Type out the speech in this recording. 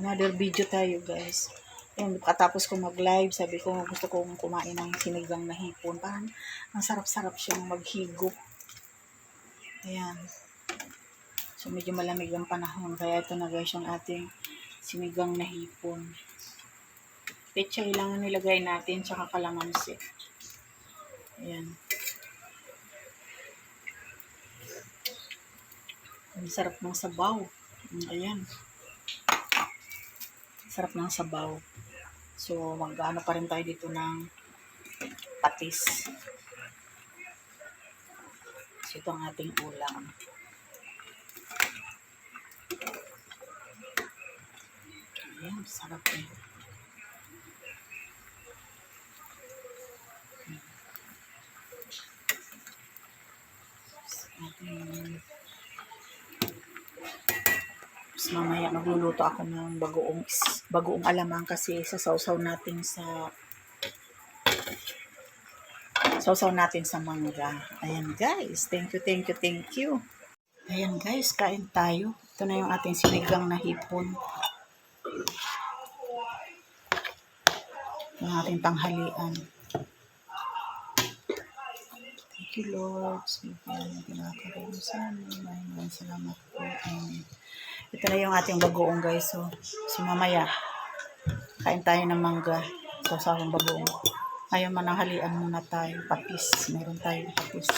Another video tayo guys. Ayun, katapos ko mag-live, sabi ko gusto kong kumain ng sinigang na hipon. Parang ang sarap-sarap siyang maghigop. Ayan. So medyo malamig ang panahon. Kaya ito na guys yung ating sinigang na hipon. Pechay lang ang nilagay natin, tsaka kalamansi. Ayan. Ang sarap ng sabaw. Mm, Ayan. Sarap ng sabaw. So, mag-ano pa rin tayo dito ng patis. So, ito ang ating ulam. Ayan, sarap eh. Tapos mamaya magluluto ako ng bagoong bagoong alamang kasi sasawsaw natin sa sausaw natin sa mangga. Ayan guys, thank you, thank you, thank you. Ayan guys, kain tayo. Ito na yung ating sinigang na hipon. Yung ating tanghalian. Thank you Lord. Sige, yung pinakaroon sa amin. Maraming salamat po. Amen. Ito na yung ating bagoong guys. Oh. So, so mamaya, kain tayo ng mangga. So, sa akong bagoong. Ngayon, mananghalian muna tayo. Papis. Meron tayong papis.